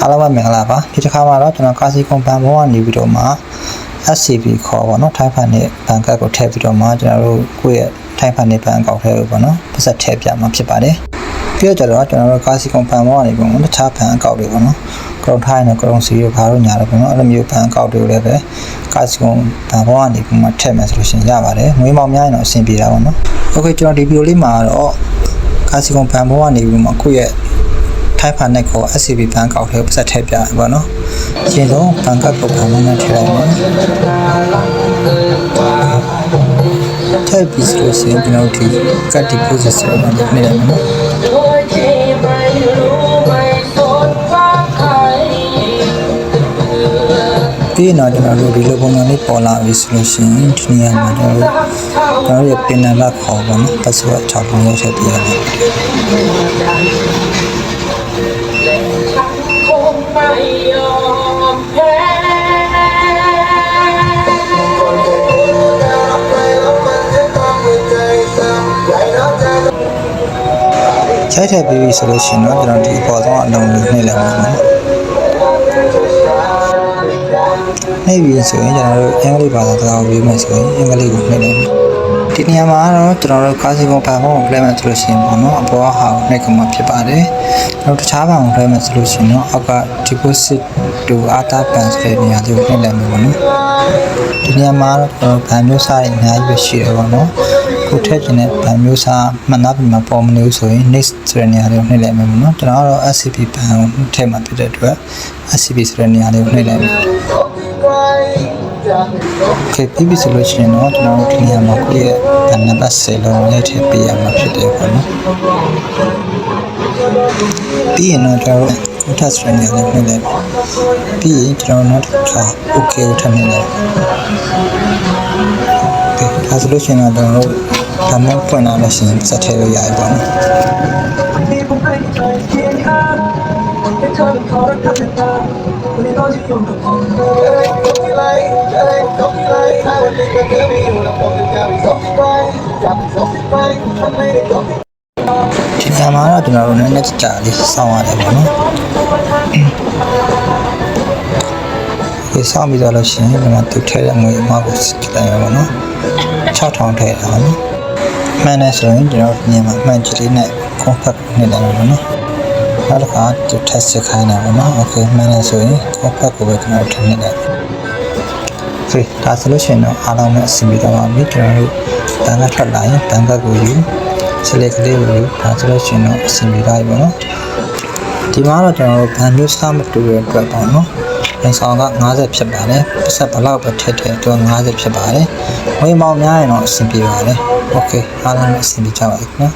အားလုံးပဲမင်္ဂလာပါဒီတစ်ခါမှာတော့ကျွန်တော်ကာစီကွန်ဘန်ဘောကနေပြီးတော့မှ SCB ခေါ်ပါတော့ထိုင်းဖန်နဲ့ဘန်ကတ်ကိုထည့်ပြီးတော့မှကျွန်တော်တို့ကိုယ့်ရဲ့ထိုင်းဖန်နဲ့ဘန်ကောက်ထဲကိုပေါ့နော်ပတ်သက်ထည့်ပြမှာဖြစ်ပါတယ်ပြီးတော့ကျတော့ကျွန်တော်တို့ကာစီကွန်ဘန်ဘောကနေပြီးတော့တခြားဘန်အကောက်တွေပေါ့နော်ကရုံထိုင်းနဲ့ကရုံစီရဘာလို့ညာတော့ပေါ့နော်အဲ့လိုမျိုးဘန်အကောက်တွေကိုလည်းပဲကာစီကွန်ဘန်ဘောကနေပြီးမှထည့်မယ်ဆိုလို့ရှိရင်ရပါတယ်ငွေမောင်များရင်တော့အဆင်ပြေတာပေါ့နော်โอเคကျွန်တော်ဒီဗီဒီယိုလေးမှာတော့ကာစီကွန်ဘန်ဘောကနေပြီးမှကိုယ့်ရဲ့ ထိုင်းဖာနက်ကို SCB ဘန်ကောက်ထဲပတ်ထည့်ပြပါနော်ရေဆုံးဘန်ကောက်ကိုပုံမှန်နဲ့ထည့်လိုက်မယ်ထည့်ပြီးဆိုရင်ကျွန်တော်ဒီကတ်ဒီပိုဇစ်ဆက်မှာနေရမယ်နော်ပြီးတော့ကျွန်တော်တို့ဒီလိုပုံစံလေးပေါ်လာပြီဆိုလို့ရှိရင်ဒီနေရာမှာကျွန်တော်တို့ကျွန်တော်ရဲ့ပင်နံလက်ခေါ်ပါမယ် password ချောင်းရေးထည့်ပြရတယ် ချိန်ထည့်ပြီးပြီဆိုလို့ရှိရင်တော့ကျွန်တော်ဒီအပေါ်ဆုံးအလုံးလေးနှိပ်လိုက်ပါမယ်။နှိပ်ပြီးဆိုရင်ကျွန်တော်တို့အင်္ဂလိပ်ဘာသာစကားကိုရေးမယ်ဆိုရင်အင်္ဂလိပ်ကိုနှိပ်လိုက်မယ်။ဒီနေရာမှာတော့ကျွန်တော်တို့ကာစီကွန်ဘန်ကိုပြလိုက်မယ်ဆိုလို့ရှိရင်ပေါ့နော်အပေါ်ဟာကိုနှိပ်ကမှဖြစ်ပါတယ်။နောက်တခြားဘန်ကိုပြလိုက်မယ်ဆိုလို့ရှိရင်တော့အောက်က deposit to other bank ဆိုတဲ့နေရာလေးကိုနှိပ်လိုက်မယ်ပေါ့နော်။ဒီနေရာမှာတော့ကျွန်တော်ဗန်မျိုးစားတွေအများကြီးပဲရှိတယ်ပေါ့နော်။ကိုထည့်ခြင်းနဲ့ဗန်မျိုးစားမှတ်သားပြီးမှပေါ်မနေဘူးဆိုရင် next ဆိုတဲ့နေရာလေးကိုနှိပ်လိုက်မယ်ပေါ့နော်။ကျွန်တော်ကတော့ SCP ဘန်ကိုထည့်မှဖြစ်တဲ့အတွက် SCP ဆိုတဲ့နေရာလေးကိုနှိပ်လိုက်မယ်။ Okay ပြီးပြီဆိုလို့ရှိရင်တော့ကျွန်တော်တို့ဒီနေရာမှာကိုယ့်ရဲ့ဗန်နံပါတ်10လုံးရိုက်ထည့်ပေးရမှာဖြစ်တယ်ပေါ့နော်။ပြီးရင်တော့ကျွန်တော် တို့ contact ဆိုတဲ့နေရာလေးနှိပ်လိုက်မယ်။ပြီးရင်ကျွန်တော်တို့နော ဒီကံမှာတော့ကျွန်တော်တို့နည်းနည်းကြာလေးစောင့်ရတယ်ပေါ့နော်ဒီစောင့်ပြီးတော့လို့ရှိရင်ကျွန်တော်သူထဲတဲ့ငွေအမကိုစစ်တယ်ပေါ့နော်6000ထဲတာနော်မှန်တယ်ဆိုရင်ကျွန်တော်ညမှာမှန်ကြည့်လေးနဲ့ compact နဲ့တယ်ပေါ့နော်နောက်တစ်ခါသူထက်စစ်ခိုင်းတယ်ပေါ့နော် okay မှန်တယ်ဆိုရင် compact ကိုပဲကျွန်တော်ထည့်နေတယ်ဆိုဒါဆိုလို့ရှိရင်တော့အားလုံးနဲ့အဆင်ပြေတော့ပါပြီကျွန်တော်တို့တန်ခါထွက်လာရင်တန်ခါကိုယူ ဆက်လက်ကလေးကိုယူဒါဆိုလို့ရှိရင်တော့အဆင်ပြေသွားပြီပေါ့နော်ဒီမှာတော့ကျွန်တော်တို့ဘန်မျိုးစားမတူတဲ့အတွက်ပေါ့နော်ပြန်ဆောင်က90ဖြစ်ပါတယ်ပတ်ဆက်ဘလောက်ပဲထည့်ထည့်တော့90ဖြစ်ပါတယ်ဝေးမောင်များရင်တော့အဆင်ပြေပါတယ်โอเคအားလုံးနဲ့အဆင်ပြေကြပါပြီနော်